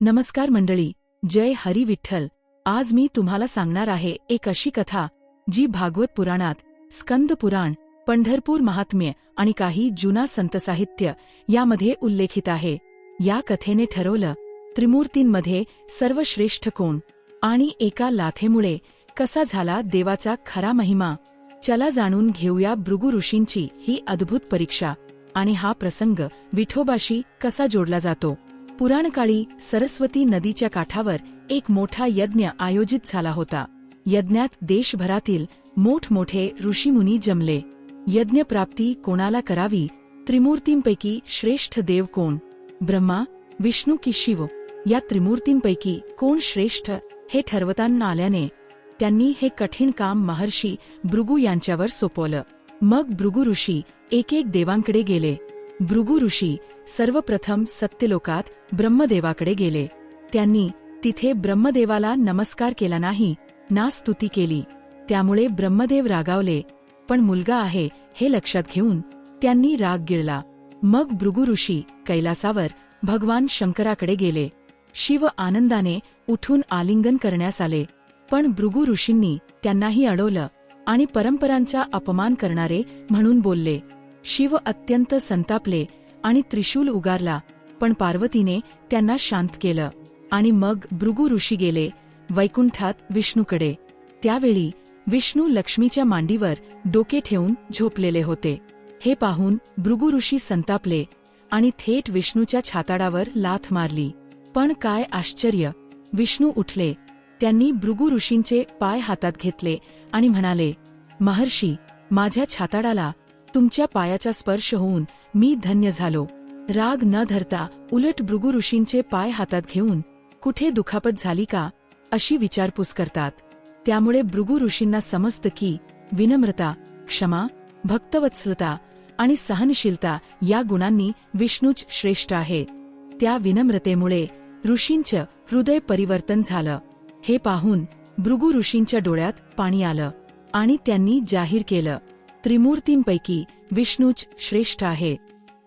नमस्कार मंडळी जय हरी विठ्ठल. आज मी तुम्हाला सांगणार आहे एक अशी कथा जी भागवत पुराणात स्कंद पुराण पंढरपूर महात्म्य आणि काही जुना संत साहित्य यामध्ये उल्लेखित आहे. या कथेने ठरवलं त्रिमूर्तींमध्ये सर्वश्रेष्ठ कोण आणि एका लाथेमुळे कसा झाला देवाचा खरा महिमा? चला जाणून घेऊया भृगु ऋषींची ही अद्भुत परीक्षा आणि हा प्रसंग विठोबाशी कसा जोडला जातो? पुराणकाळी सरस्वती नदीच्या काठावर एक मोठा यज्ञ आयोजित झाला होता. यज्ञात देशभरातील मोठमोठे ऋषीमुनी जमले. यज्ञप्राप्ती कोणाला करावी? त्रिमूर्तींपैकी श्रेष्ठ देव कोण? ब्रह्मा विष्णू की शिव? या त्रिमूर्तींपैकी कोण श्रेष्ठ हे ठरवताना आल्याने त्यांनी हे कठीण काम महर्षी भृगू यांच्यावर सोपवलं. मग भृगु ऋषी एक एक देवांकडे गेले. भृगु ऋषी सर्वप्रथम सत्यलोकात ब्रह्मदेवाकडे गेले. त्यांनी तिथे ब्रह्मदेवाला नमस्कार केला नाही ना स्तुती केली. त्यामुळे ब्रह्मदेव रागावले पण मुलगा आहे हे लक्षात घेऊन त्यांनी राग गिळला. मग भृगु ऋषी कैलासावर भगवान शंकराकडे गेले. शिव आनंदाने उठून आलिंगन करण्यास आले पण भृगु ऋषींनी त्यांनाही अडवलं आणि परंपरांचा अपमान करणारे म्हणून बोलले. शिव अत्यंत संतापले आणि त्रिशूल उगारला पण पार्वतीने त्यांना शांत केलं आणि मग भृगु ऋषी गेले वैकुंठात विष्णूकडे. त्यावेळी विष्णू लक्ष्मीच्या मांडीवर डोके ठेवून झोपलेले होते. हे पाहून भृगु ऋषी संतापले आणि थेट विष्णूच्या छाताडावर लाथ मारली. पण काय आश्चर्य! विष्णू उठले. त्यांनी भृगु ऋषींचे पाय हातात घेतले आणि म्हणाले महर्षी माझ्या छाताडाला तुमच्या पायाचा स्पर्श होऊन मी धन्य झालो. राग न धरता उलट भृगु ऋषींचे पाय हातात घेऊन कुठे दुखापत झाली का? अशी विचारपूस करतात. त्यामुळे भृगु ऋषींना समजतं की विनम्रता क्षमा भक्तवत्सलता आणि सहनशीलता या गुणांनी विष्णूच श्रेष्ठ आहे. त्या विनम्रतेमुळे ऋषींचं हृदय परिवर्तन झालं. हे पाहून भृगु ऋषींच्या डोळ्यात पाणी आलं आणि त्यांनी जाहीर केलं त्रिमूर्तींपैकी विष्णूच श्रेष्ठ आहे.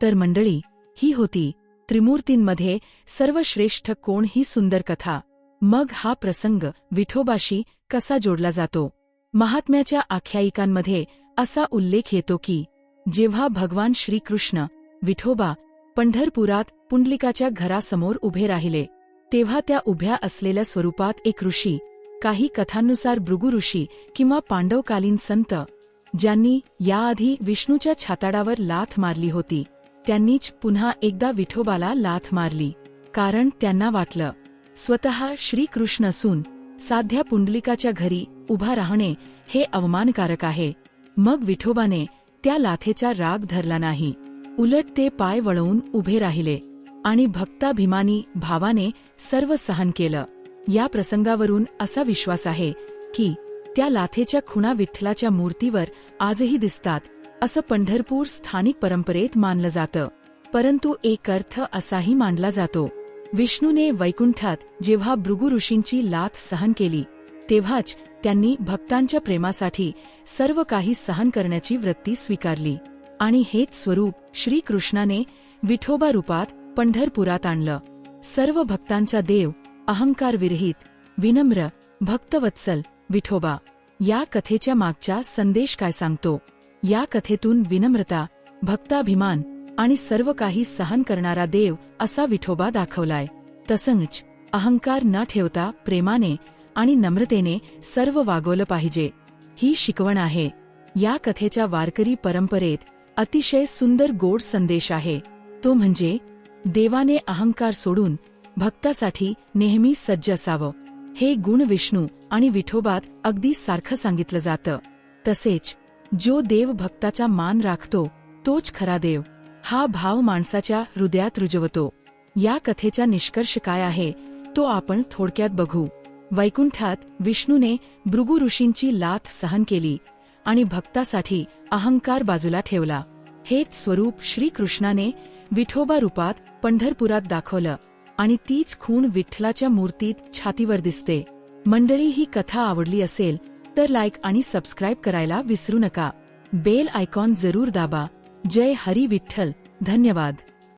तर मंडळी ही होती त्रिमूर्तींमध्ये सर्वश्रेष्ठ कोण ही सुंदर कथा. मग हा प्रसंग विठोबाशी कसा जोडला जातो? महात्म्याच्या आख्यायिकांमध्ये असा उल्लेख येतो की जेव्हा भगवान श्रीकृष्ण विठोबा पंढरपुरात पुंडलिकाच्या घरासमोर उभे राहिले तेव्हा त्या उभ्या असलेल्या स्वरूपात एक ऋषी काही कथांनुसार भृगु ऋषी किंवा पांडवकालीन संत ज्यांनी याआधी विष्णूच्या छाताडावर लाथ मारली होती त्यांनीच पुन्हा एकदा विठोबाला लाथ मारली कारण त्यांना वाटलं स्वतः श्रीकृष्ण असून साध्या पुंडलिकाच्या घरी उभा राहणे हे अवमानकारक आहे. मग विठोबाने त्या लाथेचा राग धरला नाही. उलट ते पाय वळवून उभे राहिले आणि भक्ताभिमानी भावाने सर्व सहन केलं. या प्रसंगावरून असा विश्वास आहे की त्या लाथेच्या खुणा विठ्ठलाच्या मूर्तीवर आजही दिसतात असं पंढरपूर स्थानिक परंपरेत मानलं जातं. परंतु एक अर्थ असाही मांडला जातो. विष्णूने वैकुंठात जेव्हा भृगु ऋषींची लाथ सहन केली तेव्हाच त्यांनी भक्तांच्या प्रेमासाठी सर्व काही सहन करण्याची वृत्ती स्वीकारली. आणि हेच स्वरूप श्रीकृष्णाने विठोबा रूपात पंढरपुरात आणलं. सर्व भक्तांचा देव अहंकार विरहित विनम्र भक्तवत्सल विठोबा या कथेच्या मागचा संदेश काय सांगतो? या कथेतून विनम्रता भक्ताभिमान आणि सर्व काही सहन करणारा देव असा विठोबा दाखवलाय. तसंच अहंकार न ठेवता प्रेमाने आणि नम्रतेने सर्व वागवलं पाहिजे. ही शिकवण आहे. या कथेच्या वारकरी परंपरेत अतिशय सुंदर गोड संदेश आहे. तो म्हणजे देवाने अहंकार सोडून भक्तासाठी नेहमी सज्ज असावं. हे गुण विष्णू आणि विठोबात अगदी सारखं सांगितलं जातं. तसेच जो देव भक्ताचा मान राखतो तोच खरा देव. हा भाव माणसाच्या हृदयात रुजवतो. या कथेचा निष्कर्ष काय आहे तो आपण थोडक्यात बघू. वैकुंठात विष्णूने भृगु ऋषींची लाथ सहन केली आणि भक्तासाठी अहंकार बाजूला ठेवला. हेच स्वरूप श्रीकृष्णाने विठोबा रूपात पंढरपुरात दाखवलं. आणि तीच खून विठ्ठलाच्या मूर्तीत छातीवर दिसते. मंडळी ही कथा आवडली असेल तर लाईक आणि सबस्क्राईब करायला विसरू नका. बेल आयकॉन जरूर दाबा. जय हरी विठ्ठल. धन्यवाद.